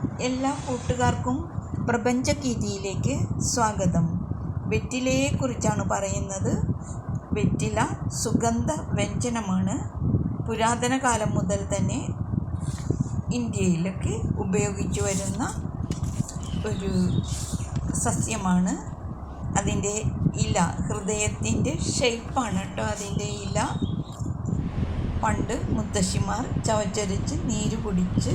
എല്ലാ കൂട്ടുകാർക്കും പ്രപഞ്ചഗീതിയിലേക്ക് സ്വാഗതം. വെറ്റിലയെക്കുറിച്ചാണ് പറയുന്നത്. വെറ്റില സുഗന്ധ വ്യഞ്ജനമാണ് പുരാതന കാലം മുതൽ തന്നെ ഇന്ത്യയിലൊക്കെ ഉപയോഗിച്ചു വരുന്ന ഒരു സസ്യമാണ്. അതിന്റെ ഇല ഹൃദയത്തിന്റെ ഷെയ്പ്പാണ് കേട്ടോ അതിന്റെ ഇല. പണ്ട് മുത്തശ്ശിമാർ ചവച്ചരച്ച് നീര് കുടിച്ച്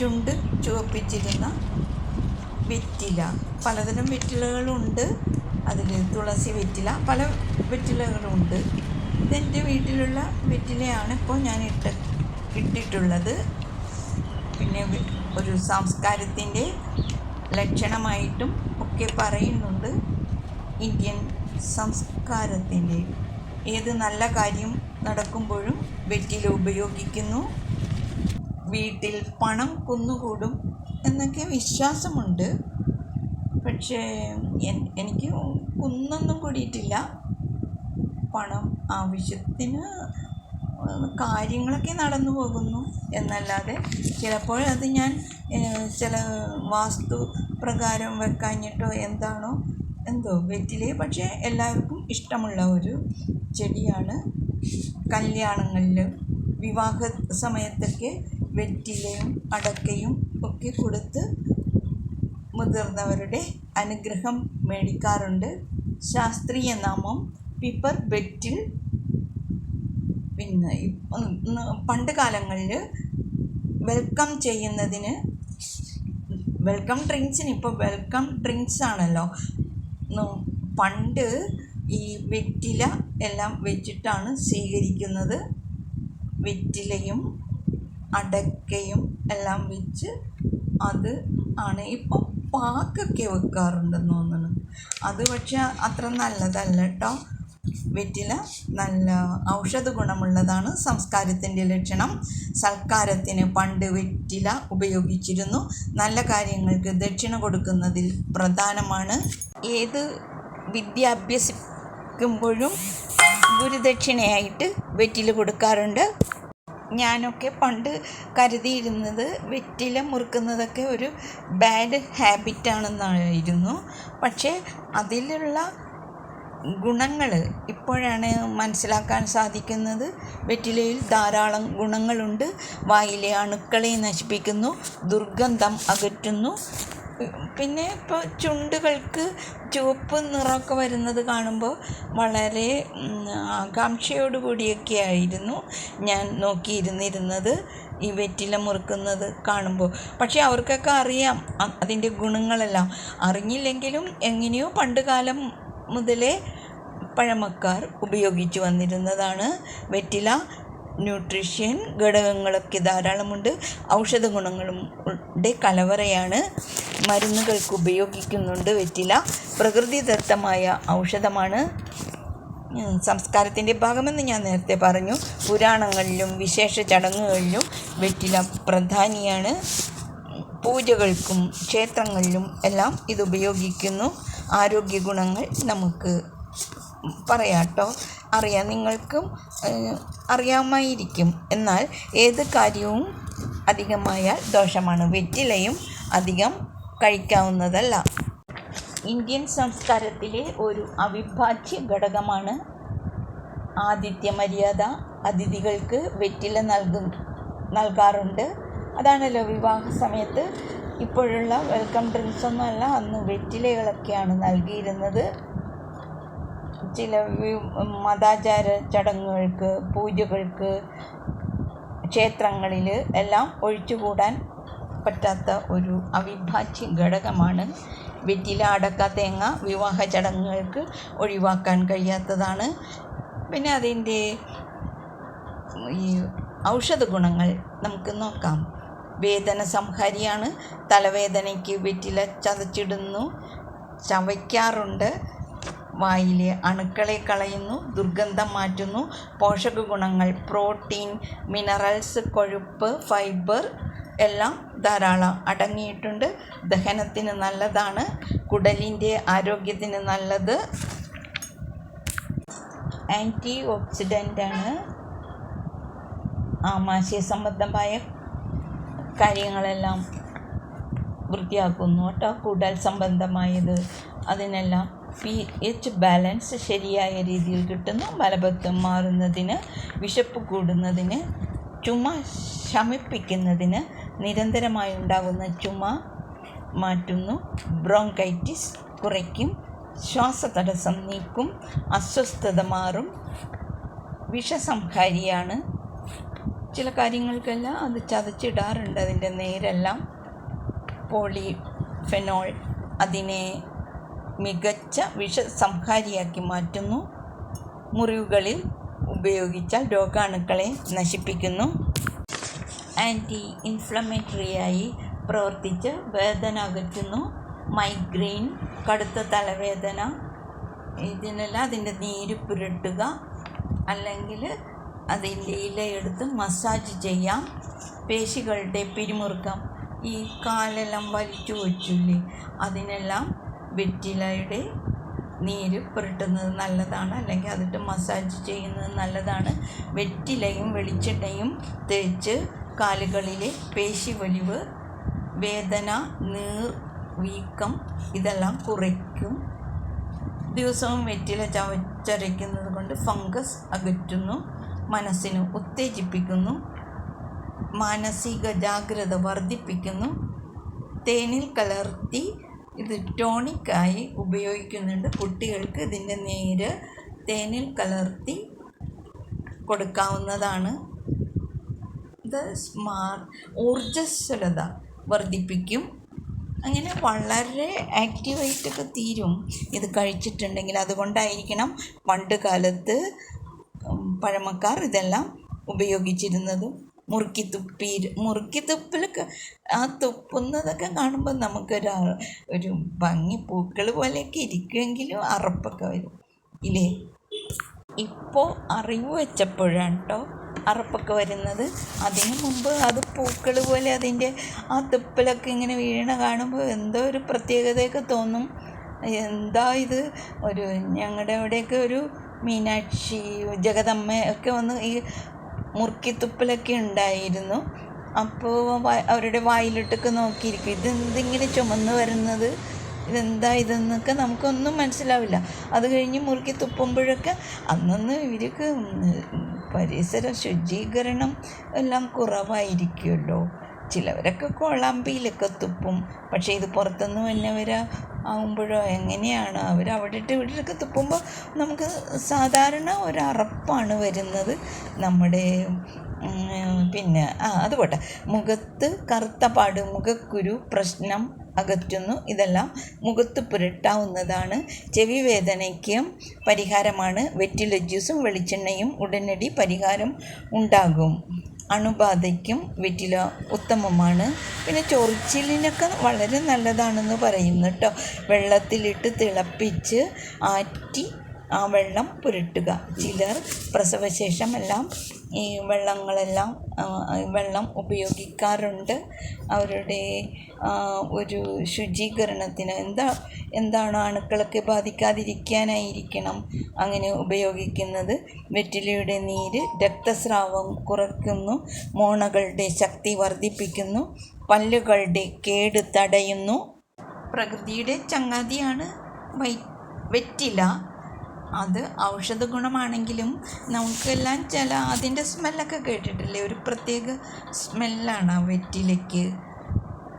ചുണ്ട് ചുവപ്പിച്ചിരുന്ന വെറ്റില. പലതരം വെറ്റിലകളുണ്ട്. അതിൽ തുളസി വെറ്റില പല വെറ്റിലകളുണ്ട്. ഇതെന്റെ വീട്ടിലുള്ള വെറ്റിലയാണ് ഇപ്പോൾ ഞാൻ ഇട്ട് ഇട്ടിട്ടുള്ളത്. പിന്നെ ഒരു സംസ്കാരത്തിന്റെ ലക്ഷണമായിട്ടും ഒക്കെ പറയുന്നുണ്ട്. ഇന്ത്യൻ സംസ്കാരത്തിന്റെ. ഏത് നല്ല കാര്യം നടക്കുമ്പോഴും വെറ്റില ഉപയോഗിക്കുന്നു. വീട്ടിൽ പണം കുന്നുകൂടും എന്നൊക്കെ വിശ്വാസമുണ്ട്. പക്ഷേ എനിക്ക് കുന്നൊന്നും കൂടിയിട്ടില്ല. പണം ആവശ്യത്തിന് കാര്യങ്ങളൊക്കെ നടന്നു പോകുന്നു. എന്നല്ലാതെ ചിലപ്പോൾ അത് ഞാൻ ചില വാസ്തു പ്രകാരം വെക്കാഞ്ഞിട്ടോ എന്താണോ എന്തോ വെറ്റിലേ പക്ഷേ എല്ലാവർക്കും ഇഷ്ടമുള്ള ഒരു ചെടിയാണ്. കല്യാണങ്ങളിൽ വിവാഹ സമയത്തൊക്കെ വെറ്റിലയും അടക്കയും ഒക്കെ കൊടുത്ത് മുതിർന്നവരുടെ അനുഗ്രഹം മേടിക്കാറുണ്ട്. ശാസ്ത്രീയ നാമം പിപ്പർ ബെറ്റിൽ പിന്നെ പണ്ട് കാലങ്ങളിൽ വെൽക്കം ചെയ്യുന്നതിന് വെൽക്കം ഡ്രിങ്ക്സിന് ഇപ്പോൾ വെൽക്കം ഡ്രിങ്ക്സ് ആണല്ലോ. പണ്ട് ഈ വെറ്റില എല്ലാം വെച്ചിട്ടാണ് സ്വീകരിക്കുന്നത്. വെറ്റിലയും അടക്കയും എല്ലാം വെച്ച് അത് ആണ് ഇപ്പം പാക്കൊക്കെ വെക്കാറുണ്ടെന്ന് തോന്നുന്നു. അത് പക്ഷെ അത്ര നല്ലതല്ല കേട്ടോ വെറ്റില നല്ല ഔഷധ ഗുണമുള്ളതാണ്. സംസ്കാരത്തിന്റെ ലക്ഷണം. സൽക്കാരത്തിന് പണ്ട് വെറ്റില ഉപയോഗിച്ചിരുന്നു. നല്ല കാര്യങ്ങൾക്ക് ദക്ഷിണ കൊടുക്കുന്നതിൽ പ്രധാനമാണ്. ഏത് വിദ്യ അഭ്യസിക്കുമ്പോഴും ഗുരുദക്ഷിണയായിട്ട് വെറ്റില കൊടുക്കാറുണ്ട്. ഞാനൊക്കെ പണ്ട് കരുതിയിരുന്നത് വെറ്റില മുറുക്കുന്നതൊക്കെ ഒരു ബാഡ് ഹാബിറ്റാണെന്നായിരുന്നു പക്ഷേ അതിലുള്ള ഗുണങ്ങൾ ഇപ്പോഴാണ് മനസ്സിലാക്കാൻ സാധിക്കുന്നത്. വെറ്റിലയിൽ ധാരാളം ഗുണങ്ങളുണ്ട്. വായിലെ അണുക്കളെ നശിപ്പിക്കുന്നു. ദുർഗന്ധം അകറ്റുന്നു. പിന്നെ ഇപ്പോൾ ചുണ്ടുകൾക്ക് ചുവപ്പ് നിറമൊക്കെ വരുന്നത് കാണുമ്പോൾ വളരെ ആകാംക്ഷയോടുകൂടിയൊക്കെ ആകാംക്ഷയോട് കൂടിയൊക്കെ ആയിരുന്നു ഞാൻ നോക്കിയിരുന്നിരുന്നത് ഈ വെറ്റില മുറുക്കുന്നത് കാണുമ്പോൾ പക്ഷേ അവർക്കൊക്കെ അറിയാം അതിന്റെ ഗുണങ്ങളെല്ലാം. അറിഞ്ഞില്ലെങ്കിലും എങ്ങനെയോ പണ്ട് കാലം മുതലേ പഴമക്കാർ ഉപയോഗിച്ചു വന്നിരുന്നതാണ് വെറ്റില. ന്യൂട്രീഷ്യൻ ഘടകങ്ങളൊക്കെ ധാരാളമുണ്ട്. ഔഷധ ഗുണങ്ങളുടെ കലവറയാണ് മരുന്നുകൾക്ക് ഉപയോഗിക്കുന്നുണ്ട് വെറ്റില. പ്രകൃതിദത്തമായ ഔഷധമാണ്. സംസ്കാരത്തിന്റെ ഭാഗമെന്ന് ഞാൻ നേരത്തെ പറഞ്ഞു. പുരാണങ്ങളിലും വിശേഷ ചടങ്ങുകളിലും വെറ്റില പ്രധാനിയാണ്. പൂജകൾക്കും ക്ഷേത്രങ്ങളിലും എല്ലാം ഇത് ഉപയോഗിക്കുന്നു. ആരോഗ്യ ഗുണങ്ങൾ നമുക്ക് പറയാട്ടോ. അറിയാം നിങ്ങൾക്കും അറിയാമായിരിക്കും. എന്നാൽ ഏത് കാര്യവും അധികമായാൽ ദോഷമാണ്. വെറ്റിലയും അധികം കഴിക്കാവുന്നതല്ല. ഇന്ത്യൻ സംസ്കാരത്തിലെ ഒരു അവിഭാജ്യ ഘടകമാണ് ആതിഥ്യ മര്യാദ. അതിഥികൾക്ക് വെറ്റില നൽകും നൽകാറുണ്ട്. അതാണല്ലോ വിവാഹ സമയത്ത് ഇപ്പോഴുള്ള വെൽക്കം ഡ്രിങ്ക്സ് ഒന്നുമല്ല അന്ന് വെറ്റിലകളൊക്കെയാണ് നൽകിയിരുന്നത്. ചില മതാചാര ചടങ്ങുകൾക്ക് പൂജകൾക്ക് ക്ഷേത്രങ്ങളിൽ എല്ലാം ഒഴിച്ചുകൂടാൻ പറ്റാത്ത ഒരു അവിഭാജ്യ ഘടകമാണ് വെറ്റില അടക്ക തേങ്ങ വിവാഹ ചടങ്ങുകൾക്ക് ഒഴിവാക്കാൻ കഴിയാത്തതാണ്. പിന്നെ അതിന്റെ ഈ ഔഷധ ഗുണങ്ങൾ നമുക്ക് നോക്കാം. വേദന സംഹാരിയാണ്. തലവേദനയ്ക്ക് വെറ്റില ചതച്ചിടുന്നു. ചവയ്ക്കാറുണ്ട്. വായിലെ അണുക്കളെ കളയുന്നു ദുർഗന്ധം മാറ്റുന്നു. പോഷക ഗുണങ്ങൾ പ്രോട്ടീൻ മിനറൽസ് കൊഴുപ്പ് ഫൈബർ എല്ലാം ധാരാളം അടങ്ങിയിട്ടുണ്ട്. ദഹനത്തിന് നല്ലതാണ് കുടലിന്റെ ആരോഗ്യത്തിന് നല്ലത്. ആന്റി ഓക്സിഡന്റാണ് ആമാശയ സംബന്ധമായ കാര്യങ്ങളെല്ലാം വൃത്തിയാക്കുന്നു കേട്ടോ കുടൽ സംബന്ധമായത്. അതിനെല്ലാം പി എച്ച് ബാലൻസ് ശരിയായ രീതിയിൽ കിട്ടുന്നു മലബന്ധം മാറുന്നതിന് വിശപ്പ് കൂടുന്നതിന് ചുമ ശമിപ്പിക്കുന്നതിന് നിരന്തരമായി ഉണ്ടാകുന്ന ചുമ മാറ്റുന്നു. ബ്രോങ്കൈറ്റിസ് കുറയ്ക്കും ശ്വാസതടസ്സം നീക്കും അസ്വസ്ഥത മാറും. വിഷസംഹാരിയാണ്. ചില കാര്യങ്ങൾക്കെല്ലാം അത് ചതച്ചിടാറുണ്ട്. അതിന്റെ നേരെല്ലാം പോളി ഫെനോൾ അതിനെ മികച്ച വിഷസംഹാരിയാക്കി മാറ്റുന്നു. മുറിവുകളിൽ ഉപയോഗിച്ചാൽ രോഗാണുക്കളെ നശിപ്പിക്കുന്നു. ആന്റി ഇൻഫ്ലമേറ്ററിയായി പ്രവർത്തിച്ച് വേദന അകറ്റുന്നു. മൈഗ്രെയിൻ കടുത്ത തലവേദന ഇതിനെല്ലാം അതിന്റെ നീര് പുരട്ടുക അല്ലെങ്കിൽ അതിന്റെ ഇലയെടുത്ത് മസാജ് ചെയ്യാം. പേശികളുടെ പിരിമുറുക്കം ഈ കാലെല്ലാം വലിച്ചു വച്ചില്ലേ? അതിനെല്ലാം വെറ്റിലയുടെ നീര് പുരട്ടുന്നത് നല്ലതാണ്. അല്ലെങ്കിൽ അതിട്ട് മസാജ് ചെയ്യുന്നത് നല്ലതാണ്. വെറ്റിലയും വെളിച്ചെണ്ണയും തേച്ച് കാലുകളിലെ പേശി വലിവ് വേദന നീർ വീക്കം ഇതെല്ലാം കുറയ്ക്കും. ദിവസവും വെറ്റില ചവച്ചരയ്ക്കുന്നത് കൊണ്ട് ഫംഗസ് അകറ്റുന്നു മനസ്സിനെ ഉത്തേജിപ്പിക്കുന്നു മാനസിക ജാഗ്രത വർദ്ധിപ്പിക്കുന്നു തേനിൽ കലർത്തി ഇത് ടോണിക്കായി ഉപയോഗിക്കുന്നുണ്ട്. കുട്ടികൾക്ക് ഇതിന്റെ നീര് തേനിൽ കലർത്തി കൊടുക്കാവുന്നതാണ്. ഇത് സ്മാർട്ട് ഊർജസ്വലത വർദ്ധിപ്പിക്കും. അങ്ങനെ വളരെ ആക്റ്റീവായിട്ടൊക്കെ തീരും. ഇത് കഴിച്ചിട്ടുണ്ടെങ്കിൽ അതുകൊണ്ടായിരിക്കണം പണ്ട് കാലത്ത് പഴമക്കാർ ഇതെല്ലാം ഉപയോഗിച്ചിരുന്നതും. മുറുക്കി തുപ്പി മുറുക്കി തുപ്പിലൊക്കെ ആ തുപ്പുന്നതൊക്കെ കാണുമ്പോൾ നമുക്കൊരു ഒരു ഭംഗി പൂക്കൾ പോലെയൊക്കെ ഇരിക്കുമെങ്കിലും അറപ്പൊക്കെ വരും ഇല്ലേ? ഇപ്പോൾ അറിവ് വെച്ചപ്പോഴാണ് കേട്ടോ അറപ്പൊക്കെ വരുന്നത്. അതിന് മുമ്പ് അത് പൂക്കൾ പോലെ അതിന്റെ ആ തുപ്പിലൊക്കെ ഇങ്ങനെ വീണ കാണുമ്പോൾ എന്തോ ഒരു പ്രത്യേകതയൊക്കെ തോന്നും. എന്താ ഇത്? ഒരു ഞങ്ങളുടെ അവിടെയൊക്കെ ഒരു മീനാക്ഷി ജഗദമ്മ ഒക്കെ വന്ന് ഈ മുറുക്കിത്തുപ്പലൊക്കെ ഉണ്ടായിരുന്നു. അപ്പോൾ അവരുടെ വായിലിട്ടൊക്കെ നോക്കിയിരിക്കും. ഇതെന്തിങ്ങനെ ചുമന്ന് വരുന്നത്? ഇതെന്താ ഇതെന്നൊക്കെ നമുക്കൊന്നും മനസ്സിലാവില്ല. അത് കഴിഞ്ഞ് മുറുക്കി തുപ്പുമ്പോഴൊക്കെ അന്നൊന്ന് ഇവർക്ക് പരിസര ശുചീകരണം എല്ലാം കുറവായിരിക്കുമല്ലോ. ചിലവരൊക്കെ കൊളാമ്പിയിലൊക്കെ തുപ്പും. പക്ഷേ ഇത് പുറത്തുനിന്ന് വന്നവർ ആകുമ്പോഴോ എങ്ങനെയാണ് അവർ അവിടെ ഇട്ട് ഇവിടെയൊക്കെ തുപ്പുമ്പോൾ നമുക്ക് സാധാരണ ഒരു അറപ്പാണ് വരുന്നത്. നമ്മുടെ പിന്നെ ആ അത് പോട്ടെ. മുഖത്ത് കറുത്ത പാട് മുഖക്കുരു പ്രശ്നം അകറ്റുന്നു. ഇതെല്ലാം മുഖത്ത് പുരട്ടാവുന്നതാണ്. ചെവി വേദനയ്ക്ക് പരിഹാരമാണ്. വെറ്റില ജ്യൂസും വെളിച്ചെണ്ണയും ഉടനടി പരിഹാരം ഉണ്ടാകും. അണുബാധയ്ക്കും വെറ്റില ഉത്തമമാണ്. പിന്നെ ചൊറിച്ചിലിനൊക്കെ വളരെ നല്ലതാണെന്ന് പറയുന്നു കേട്ടോ. വെള്ളത്തിലിട്ട് തിളപ്പിച്ച് ആറ്റി ആ വെള്ളം പുരട്ടുക. ചിലർ പ്രസവശേഷം എല്ലാം ഈ വെള്ളങ്ങളെല്ലാം വെള്ളം ഉപയോഗിക്കാറുണ്ട്. അവരുടെ ഒരു ശുചീകരണത്തിന്. എന്താ എന്താണ് അണുക്കളൊക്കെ ബാധിക്കാതിരിക്കാനായിരിക്കണം അങ്ങനെ ഉപയോഗിക്കുന്നത്. വെറ്റിലയുടെ നീര് രക്തസ്രാവം കുറയ്ക്കുന്നു മോണകളുടെ ശക്തി വർദ്ധിപ്പിക്കുന്നു പല്ലുകളുടെ കേട് തടയുന്നു. പ്രകൃതിയുടെ ചങ്ങാതിയാണ് വൈ വെറ്റില. അത് ഔഷധ ഗുണമാണെങ്കിലും നമുക്കെല്ലാം ചില അതിന്റെ സ്മെല്ലൊക്കെ കേട്ടിട്ടില്ലേ? ഒരു പ്രത്യേക സ്മെല്ലാണ് ആ വെറ്റിലയ്ക്ക്.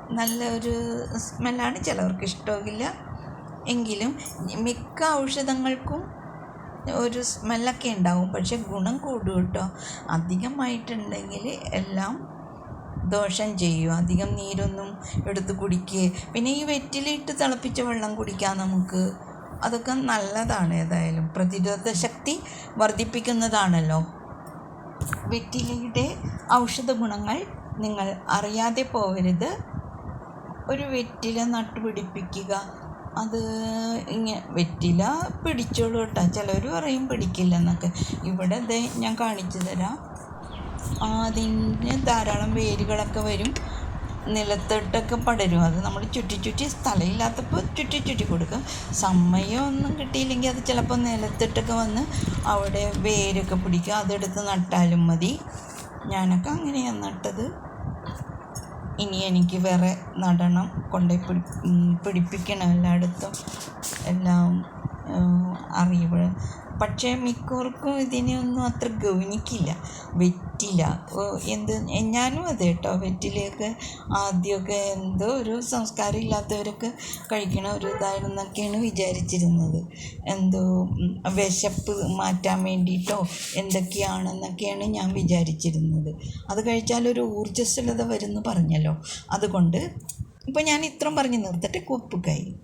നല്ല ഒരു സ്മെല്ലാണ് ചിലവർക്ക് ഇഷ്ടമില്ല എങ്കിലും മിക്ക ഔഷധങ്ങൾക്കും ഒരു സ്മെല്ലൊക്കെ ഉണ്ടാവും. പക്ഷെ ഗുണം കൂടും കേട്ടോ. അധികമായിട്ടുണ്ടെങ്കിൽ എല്ലാം ദോഷം ചെയ്യും. അധികം നീരൊന്നും എടുത്ത് കുടിക്കുക പിന്നെ ഈ വെറ്റിലിട്ട് തിളപ്പിച്ച വെള്ളം കുടിക്കാം നമുക്ക്. അതൊക്കെ നല്ലതാണ് ഏതായാലും. പ്രതിരോധ ശക്തി വർദ്ധിപ്പിക്കുന്നതാണല്ലോ. വെറ്റിലയുടെ ഔഷധ ഗുണങ്ങൾ നിങ്ങൾ അറിയാതെ പോകരുത് ഒരു വെറ്റില നട്ടുപിടിപ്പിക്കുക അത് ഇങ്ങനെ വെറ്റില പിടിച്ചോളൂ കേട്ടോ. ചിലർ പറയും പിടിക്കില്ല എന്നൊക്കെ ഇവിടെ ദേ ഞാൻ കാണിച്ചു തരാം. അതിന് ധാരാളം വേരുകളൊക്കെ വരും. നിലത്തോട്ടൊക്കെ പടരും. അത് നമ്മൾ ചുറ്റി ചുറ്റി സ്ഥലമില്ലാത്തപ്പോൾ ചുറ്റി ചുറ്റി കൊടുക്കും. സമയമൊന്നും കിട്ടിയില്ലെങ്കിൽ അത് ചിലപ്പോൾ നിലത്തിട്ടൊക്കെ വന്ന് അവിടെ വേരൊക്കെ പിടിക്കും. അതെടുത്ത് നട്ടാലും മതി. ഞാനൊക്കെ അങ്ങനെയാണ് നട്ടത്. ഇനി എനിക്ക് വേറെ നടണം. കൊണ്ടുപോയി പിടി പിടിപ്പിക്കണം എല്ലായിടത്തും. എല്ലാം അറിയുമ്പോൾ പക്ഷേ മിക്കവർക്കും ഇതിനെയൊന്നും അത്ര ഗൗനിക്കില്ല. വെറ്റില. എന്ത്? ഞാനും അതെ കേട്ടോ. വെറ്റിലയൊക്കെ ആദ്യമൊക്കെ എന്തോ ഒരു സംസ്കാരം ഇല്ലാത്തവരൊക്കെ കഴിക്കണ ഒരു ഇതായിരുന്നൊക്കെയാണ് വിചാരിച്ചിരുന്നത്. എന്തോ വിശപ്പ് മാറ്റാൻ വേണ്ടിയിട്ടോ എന്തൊക്കെയാണെന്നൊക്കെയാണ് ഞാൻ വിചാരിച്ചിരുന്നത്. അത് കഴിച്ചാൽ ഒരു ഊർജസ്വലത വരുമെന്ന് പറഞ്ഞല്ലോ. അതുകൊണ്ട് ഇപ്പോൾ ഞാൻ ഇത്രയും പറഞ്ഞ്. നിർത്തട്ടെ കുപ്പുകായി